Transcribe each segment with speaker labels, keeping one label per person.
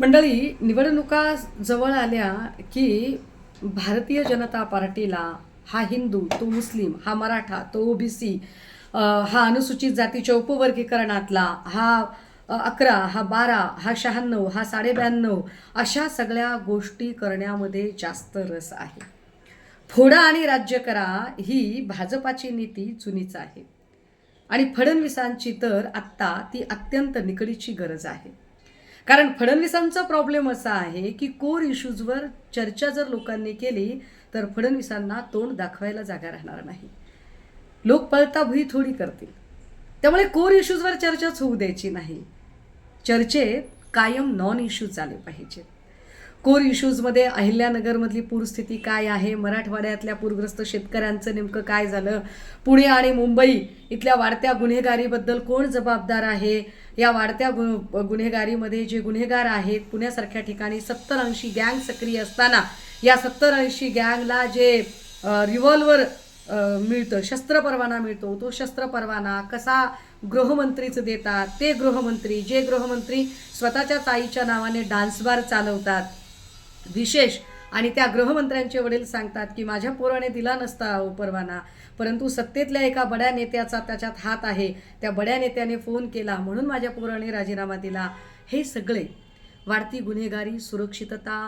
Speaker 1: मंडळी निवडणुका जवळ आल्या की भारतीय जनता पार्टीला हा हिंदू तो मुस्लिम हा मराठा तो ओबीसी हा अनुसूचित जातीच्या उपवर्गीकरणातला हा अकरा हा बारा हा शहाण्णव हा साडेब्याण्णव अशा सगळ्या गोष्टी करण्यामध्ये जास्त रस आहे. फोडा आणि राज्य करा ही भाजपाची नीती जुनीच आहे. आणि फडणवीसांची तर आत्ता ती अत्यंत निकडीची गरज आहे. कारण फडणवीसांचा प्रॉब्लेम असा आहे की कोर इश्यूजवर चर्चा जर लोकांनी केली तर फडणवीसांना तोंड दाखवायला जागा राहणार नाही. लोक पळताभुई थोडी करतील. त्यामुळे कोर इश्यूजवर चर्चाच होऊ द्यायची नाही. चर्चेत कायम नॉन इश्यूज आले पाहिजेत. कोर इश्यूजमध्ये अहिल्यानगरमधली पूरस्थिती काय आहे? मराठवाड्यातल्या पूरग्रस्त शेतकऱ्यांचं नेमकं काय झालं? पुणे आणि मुंबई इथल्या वाढत्या गुन्हेगारीबद्दल कोण जबाबदार आहे? या वाढत्या गु गुन्हेगारीमध्ये जे गुन्हेगार आहेत पुण्यासारख्या ठिकाणी सत्तर ऐंशी गँग सक्रिय असताना या सत्तर ऐंशी गँगला जे रिव्हॉल्वर मिळतं शस्त्र परवाना मिळतो तो शस्त्र परवाना कसा गृहमंत्रीचं देतात ते गृहमंत्री जे गृहमंत्री स्वतःच्या ताईच्या नावाने डान्सबार चालवतात विशेष आणि त्या गृहमंत्र्यांचे वडील सांगतात की माझ्या पोराने दिला नसता अहो परवाना परंतु सत्तेतल्या एका बड्या नेत्याचा त्याच्यात हात आहे. त्या बड्या नेत्याने फोन केला म्हणून माझ्या पोराने राजीनामा दिला. हे सगळे वाढती गुन्हेगारी सुरक्षितता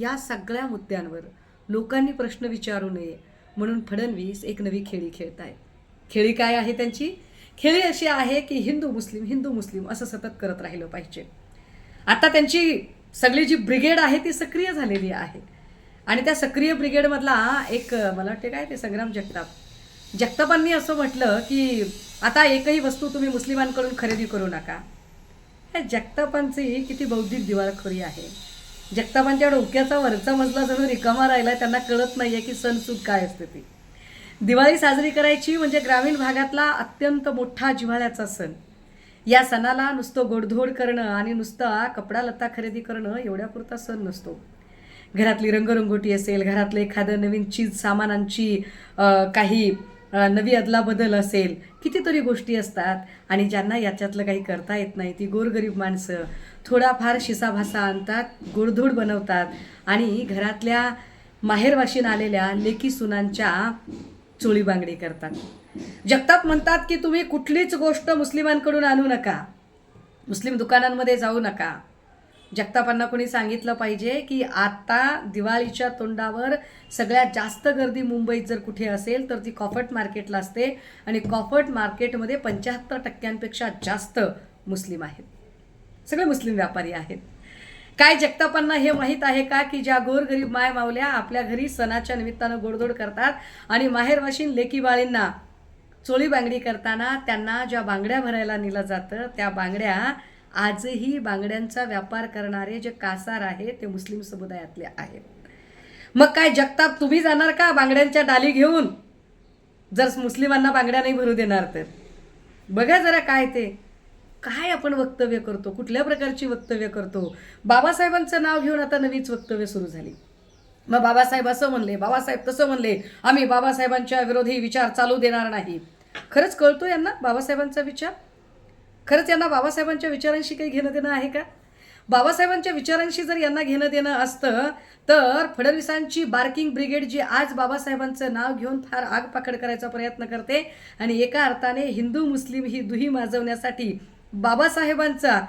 Speaker 1: या सगळ्या मुद्द्यांवर लोकांनी प्रश्न विचारू नये म्हणून फडणवीस एक नवी खेळी खेळत आहेत खेळी काय आहे त्यांची? खेळी अशी आहे की हिंदू मुस्लिम हिंदू मुस्लिम असं सतत करत राहिलं पाहिजे. आता त्यांची सगळी जी ब्रिगेड आहे ती सक्रिय झालेली आहे. आणि त्या सक्रिय ब्रिगेडमधला एक मला वाटते काय ते संग्राम जगताप. जगतापांनी असं म्हटलं की आता एकही वस्तू तुम्ही मुस्लिमांकडून खरेदी करू नका. ह्या जगतापांची किती बौद्धिक दिवाळखोरी आहे. जगतापांच्या डोक्याचा वरचा मजला जणू रिकामा राहिला त्यांना कळत नाही आहे की सणसूद काय असते ती. दिवाळी साजरी करायची म्हणजे ग्रामीण भागातला अत्यंत मोठा जिव्हाळ्याचा सण. या सणाला नुसतं गोडधोड करणं आणि नुसतं कपडा लत्ता खरेदी करणं एवढ्यापुरता सण नसतो. घरातली रंगरंगोटी असेल घरातलं एखादं नवीन चीज सामानांची काही नवी अदलाबदल असेल कितीतरी गोष्टी असतात. आणि ज्यांना याच्यातलं काही करता येत नाही ती गोरगरीब माणसं थोडाफार शिसाभासा आणतात गोडधोड बनवतात. आणि घरातल्या माहेरवाशीन आलेल्या लेकी सुनांच्या चोळी बांगडी करतात. जगताप म्हणतात की तुम्ही कुठलीच गोष्ट मुस्लिमांकडून आणू नका. मुस्लिम दुकानांमध्ये जाऊ नका. जगतापांना कोणी सांगितलं पाहिजे की आता दिवाळीच्या तोंडावर सगळ्यात जास्त गर्दी मुंबईत जर कुठे असेल तर ती कॉफट मार्केटला असते. आणि कॉफट मार्केटमध्ये पंच्याहत्तर टक्क्यांपेक्षा जास्त मुस्लिम आहेत. सगळे मुस्लिम व्यापारी आहेत. काय जगतापांना हे माहीत आहे का की ज्या गोरगरीब माय मावल्या आपल्या घरी सणाच्या निमित्तानं गोडधोड करतात आणि माहेरवाशीन लेकीबाळींना चोळी बांगडी करताना त्यांना ज्या बांगड्या भरायला नेलं जातं त्या बांगड्या आजही बांगड्यांचा व्यापार करणारे जे कासार आहे ते मुस्लिम समुदायातले आहेत. मग काय जगताप तुम्ही जाणार का बांगड्यांच्या डाली घेऊन? जर मुस्लिमांना बांगड्या नाही भरू देणार तर. बघा जरा काय ते. काय आपण वक्तव्य करतो? कुठल्या प्रकारची वक्तव्य करतो? बाबासाहेबांचं नाव घेऊन आता नवीच वक्तव्य सुरू झाली. मग बाबासाहेब असं म्हणले बाबासाहेब तसं म्हणले आम्ही बाबासाहेबांच्या विरोधी विचार चालू देणार नाही. खरंच कळतो यांना बाबासाहेबांचा विचार? खरंच यांना बाबासाहेबांच्या विचारांशी काही घेणं देणं आहे का? बाबासाहेबांच्या विचारांशी जर यांना घेणं देणं असतं तर फडणवीसांची बार्किंग ब्रिगेड जी आज बाबासाहेबांचं नाव घेऊन फार आगपाखड करायचा प्रयत्न करते आणि एका अर्थाने हिंदू मुस्लिम ही दुही माजवण्यासाठी बाबासाहेबांचा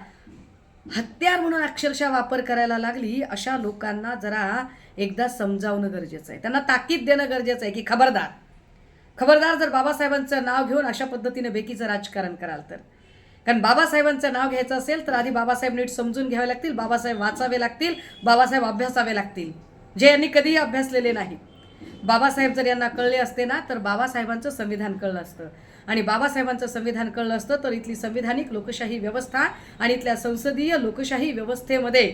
Speaker 1: हत्यार म्हणून अक्षरशः वापर करायला लागली अशा लोकांना जरा एकदा समजावणं गरजेचं आहे. त्यांना ताकीद देणं गरजेचं आहे की खबरदार. खबरदार जर बाबासाहेबांचं नाव घेऊन अशा पद्धतीने बेकीचं राजकारण कराल तर. कारण बाबासाहेबांचं नाव घ्यायचं असेल तर आधी बाबासाहेब नीट समजून घ्यावे लागतील बाबासाहेब वाचावे लागतील बाबासाहेब अभ्यासावे लागतील. जे यांनी कधीही अभ्यासलेले नाही. बाबासाहेब जर यांना कळले असते ना तर बाबासाहेबांचं संविधान कळलं असतं. आणि बाबासाहेबांचं संविधान कळलं असतं तर इथली संविधानिक लोकशाही व्यवस्था आणि इथल्या संसदीय लोकशाही व्यवस्थेमध्ये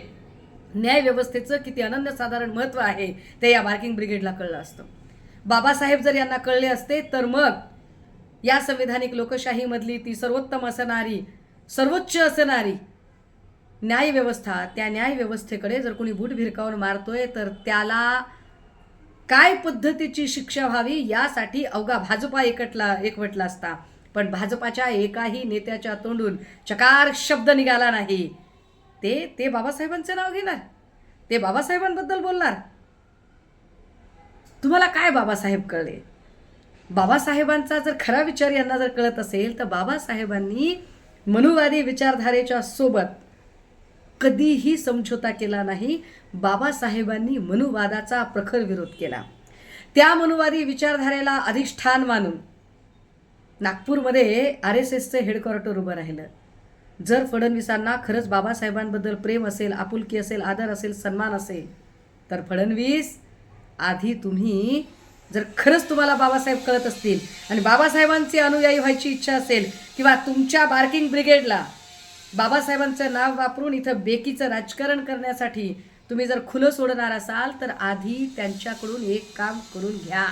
Speaker 1: न्यायव्यवस्थेचं किती अनन्यसाधारण महत्त्व आहे ते या बार्किंग ब्रिगेडला कळलं असतं. बाबासाहेब जर यांना कळले असते तर मग या संविधानिक लोकशाहीमधली ती सर्वोत्तम असणारी सर्वोच्च असणारी न्यायव्यवस्था त्या न्यायव्यवस्थेकडे जर कोणी बूट भिरकावून मारतोय तर त्याला काय पद्धतीची शिक्षा व्हावी यासाठी अवघा भाजपा एकटला एकवटला असता. पण भाजपाच्या एकाही नेत्याच्या तोंडून चकार शब्द निघाला नाही. ते ते बाबासाहेबांचं नाव घेणार. ते बाबासाहेबांबद्दल बोलणार. तुम्हाला काय बाबासाहेब कळले? बाबासाहेबांचा जर खरा विचार यांना जर कळत असेल तर बाबासाहेबांनी मनुवादी विचारधारेच्या सोबत कधीही समझोता केला नाही. बाबासाहेबांनी मनुवादाचा प्रखर विरोध केला. त्या मनुवादी विचारधारेला अधिष्ठान मानून नागपूरमध्ये आर एस एसचं हेडक्वार्टर उभं राहिलं. जर फडणवीसांना खरंच बाबासाहेबांबद्दल प्रेम असेल आपुलकी असेल आदर असेल सन्मान असेल तर फडणवीस आधी तुम्ही जर खरंच तुम्हाला बाबासाहेब कळत असतील आणि बाबासाहेबांचे अनुयायी व्हायची इच्छा असेल किंवा तुमच्या बार्किंग ब्रिगेडला बाबासाहेबांचं नाव वापरून इथं बेकीचं राजकारण करण्यासाठी तुम्ही जर खुलं सोडणार असाल तर आधी त्यांच्याकडून एक काम करून घ्या.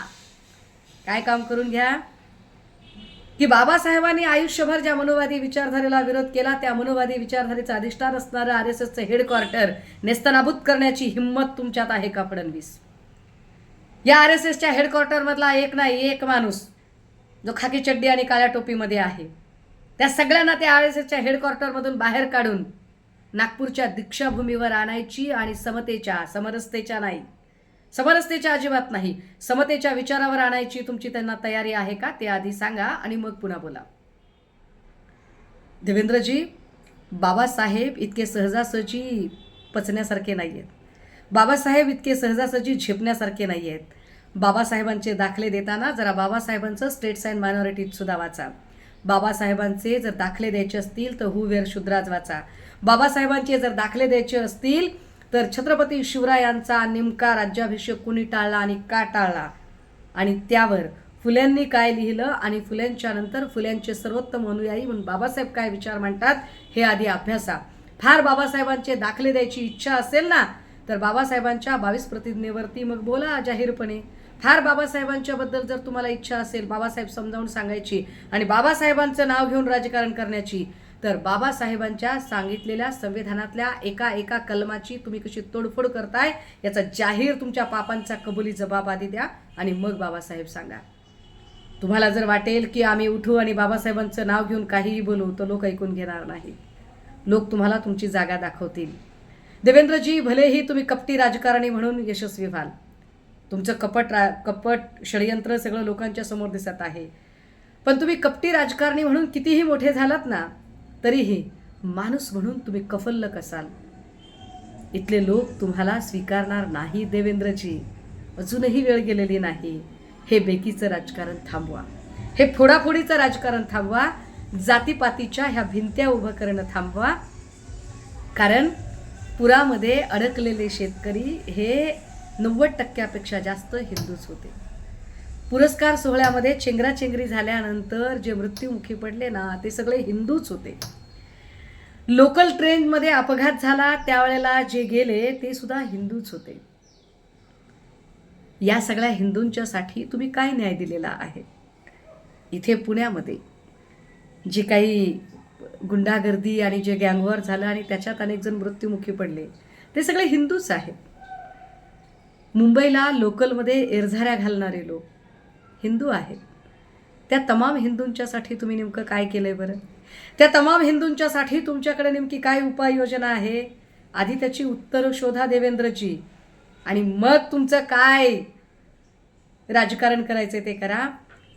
Speaker 1: काय काम करून घ्या? की बाबासाहेबांनी आयुष्यभर ज्या मनोवादी विचारधारेला विरोध केला त्या मनोवादी विचारधारेचं अधिष्ठान असणारं आर एस एसचं हेडक्वार्टर नेस्तनाबूत करण्याची हिंमत तुमच्यात आहे का फडणवीस? या आर एस एसच्या हेडक्वार्टरमधला एक नाही एक माणूस जो खाकी चड्डी आणि काळ्या टोपीमध्ये आहे. त्या सगळ्यांना त्या आर एस एसच्या हेडक्वार्टरमधून बाहेर काढून नागपूरच्या दीक्षाभूमीवर आणायची आणि समतेच्या समरसतेच्या नाही. समरसतेच्या अजिबात नाही. समतेच्या विचारावर आणायची तुमची त्यांना तयारी आहे का? ते आधी सांगा आणि मग पुन्हा बोला. देवेंद्रजी बाबासाहेब इतके सहजासहजी पचण्यासारखे नाही आहेत बाबासाहेब इतके सहजासहजी झेपण्यासारखे नाही आहेत बाबासाहेबांचे दाखले देताना जरा बाबासाहेबांचं स्टेट्स अँड मायनॉरिटीज सुद्धा वाचा. बाबासाहेबांचे जर दाखले द्यायचे असतील तर हुवेर शुद्राज वाचा. बाबासाहेबांचे जर दाखले द्यायचे असतील तर छत्रपती शिवरायांचा नेमका राज्याभिषेक कुणी टाळला आणि का टाळला? आणि त्यावर फुल्यांनी काय लिहिलं आणि फुल्यांच्या नंतर फुल्यांचे सर्वोत्तम अनुयायी म्हणून बाबासाहेब काय विचार मांडतात हे आधी अभ्यासा. फार बाबासाहेबांचे दाखले द्यायची इच्छा असेल ना तर बाबासाहेबांच्या बावीस प्रतिज्ञेवरती मग बोला जाहीरपणे. फार बाबासाहेबांच्या बद्दल जर तुम्हाला इच्छा असेल बाबासाहेब समजावून सांगायची आणि बाबासाहेबांचं नाव घेऊन राजकारण करण्याची तर बाबासाहेबांच्या सांगितलेल्या संविधानातल्या एका एका कलमाची तुम्ही कशी तोडफोड करताय याचा जाहीर तुमच्या पापांचा कबुली जबाब आधी द्या आणि मग बाबासाहेब सांगा. तुम्हाला जर वाटेल की आम्ही उठू आणि बाबासाहेबांचं नाव घेऊन काहीही बोलू तर लोक ऐकून घेणार नाही. लोक तुम्हाला तुमची जागा दाखवतील. देवेंद्रजी भलेही तुम्ही कपटी राजकारणी म्हणून यशस्वी व्हाल तुमचं कपट रा कपट षडयंत्र सगळं लोकांच्या समोर दिसत आहे. पण तुम्ही कपटी राजकारणी म्हणून कितीही मोठे झालात ना तरीही माणूस म्हणून तुम्ही कफल्लक असाल. इथले लोक तुम्हाला स्वीकारणार नाही देवेंद्रजी. अजूनही वेळ गेलेली नाही. हे बेकीचं राजकारण थांबवा. हे फोडाफोडीचं राजकारण थांबवा. जातीपातीच्या ह्या भिंत्या उभं करणं थांबवा. कारण पुरामध्ये अडकलेले शेतकरी हे नव्वद टक्क्यापेक्षा जास्त हिंदूच होते. पुरस्कार सोहळ्यामध्ये चेंगराचेंगरी झाल्यानंतर जे मृत्युमुखी पडले ना ते सगळे हिंदूच होते. लोकल ट्रेनमध्ये अपघात झाला त्यावेळेला जे गेले ते सुद्धा हिंदूच होते. या सगळ्या हिंदूंच्यासाठी तुम्ही काय न्याय दिलेला आहे? इथे पुण्यामध्ये जे काही गुंडागर्दी आणि जे गँगवॉर झालं आणि त्याच्यात अनेक जण मृत्युमुखी पडले ते सगळे हिंदूच आहेत. मुंबईला लोकलमध्ये एरझाऱ्या घालणारे लोक. हिंदू आहेत. त्या तमाम हिंदूंच्यासाठी तुम्ही नेमकं काय केलं आहे बरं? त्या तमाम हिंदूंच्यासाठी तुमच्याकडे नेमकी काय उपाययोजना आहे? आधी त्याची उत्तरं शोधा देवेंद्रजी. आणि मग तुमचं काय राजकारण करायचं ते करा.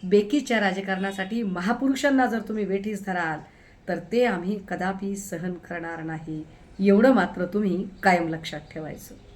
Speaker 1: बेकीच्या राजकारणासाठी महापुरुषांना जर तुम्ही वेठीस धराल तर ते आम्ही कदापि सहन करणार नाही. एवढं मात्र तुम्ही कायम लक्षात ठेवायचं.